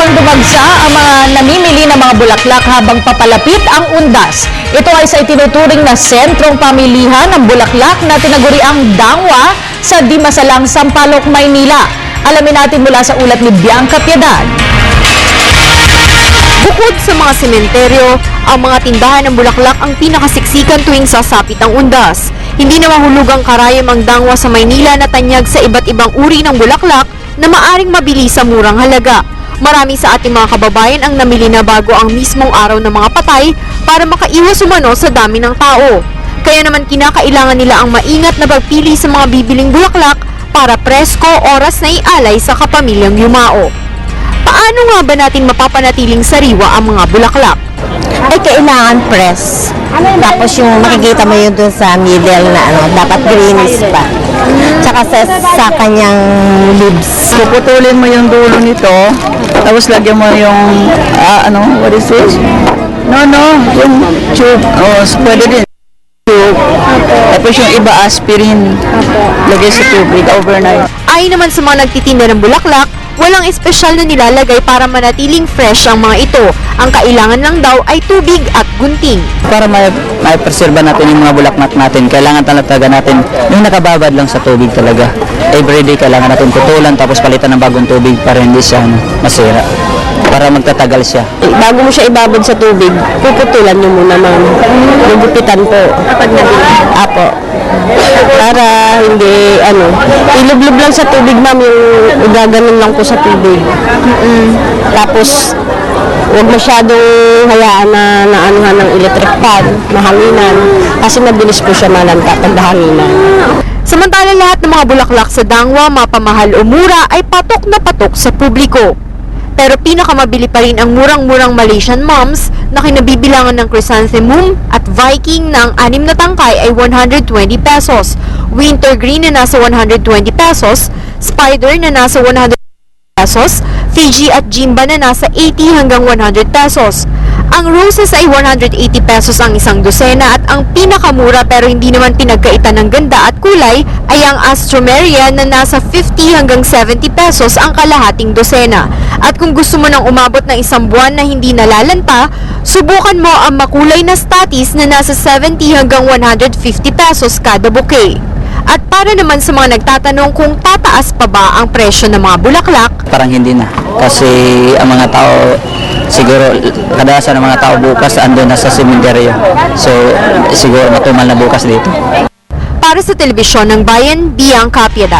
Sinubukang dumagsa ang mga namimili ng mga bulaklak habang papalapit ang undas. Ito ay sa itinuturing na sentrong pamilihan ng bulaklak na tinaguriang Dangwa sa Dimasalang, Sampaloc, Maynila. Alamin natin mula sa ulat ni Bianca Piedad. Bukod sa mga sementeryo, ang mga tindahan ng bulaklak ang pinakasiksikan tuwing sasapit ang undas. Hindi na mahulugang karayom ang dangwa sa Maynila na tanyag sa iba't ibang uri ng bulaklak na maaring mabili sa murang halaga. Marami sa ating mga kababayan ang namili na bago ang mismong araw ng mga patay para makaiwas umano sa dami ng tao. Kaya naman kinakailangan nila ang maingat na pagpili sa mga bibiling bulaklak para presko oras na ialay sa kapamilyang yumao. Paano nga ba natin mapapanatiling sariwa ang mga bulaklak? ay kailangan press. Tapos yung makikita mo yun dun sa middle na ano, dapat greenish pa. Tsaka sa, sa kanyang leaves. Puputulin mo yung dulo nito, tapos lagyan mo yung, ah, ano, what is this? No, no, yung tube. Oh, pwede din. Tube. Tapos yung iba aspirin. Lagay sa tubig overnight. Ayon naman sa mga nagtitinda ng bulaklak, walang espesyal na nilalagay para manatiling fresh ang mga ito. Ang kailangan lang daw ay tubig at gunting. Para may, may preserba natin yung mga bulaklak natin, kailangan talaga natin yung nakababad lang sa tubig talaga. Everyday kailangan natin putulan tapos palitan ng bagong tubig para hindi siya ano, masira. Para magtatagal siya. Bago mo siya ibabad sa tubig, puputulan nyo muna ng lugupitan po. Kapag Apo. Para hindi, ano, ilublob lang sa tubig, ma'am, yung gaganon lang po sa tubig. Tapos, huwag masyadong hayaan na naanuhan ng electric fan, mahanginan, kasi mabilis po siya malanta pag nahanginan. Samantala lahat ng mga bulaklak sa Dangwa, mapamahal o mura ay patok na patok sa publiko. Pero pinakamabili pa rin ang murang-murang Malaysian moms na kinabibilangan ng chrysanthemum at Viking ang anim na tangkay ay 120 pesos, winter green na nasa 120 pesos, spider na nasa 100 pesos, Fiji at Jimba na nasa 80 hanggang 100 pesos. Ang roses ay 180 pesos ang isang dosena at ang pinakamura pero hindi naman pinagkaitan ng ganda at kulay ay ang Astromeria na nasa 50 hanggang 70 pesos ang kalahating dosena. At kung gusto mo nang umabot ng isang buwan na hindi nalalanta, subukan mo ang makulay na statis na nasa 70 hanggang 150 pesos kada bouquet. At para naman sa mga nagtatanong kung tataas pa ba ang presyo ng mga bulaklak, parang hindi na. Kasi ang mga tao, siguro, kadalasan ng mga tao bukas andun na sa sementeryo. So, siguro matumal na bukas dito. para sa telebisyon ng bayan, Bianca Piedad.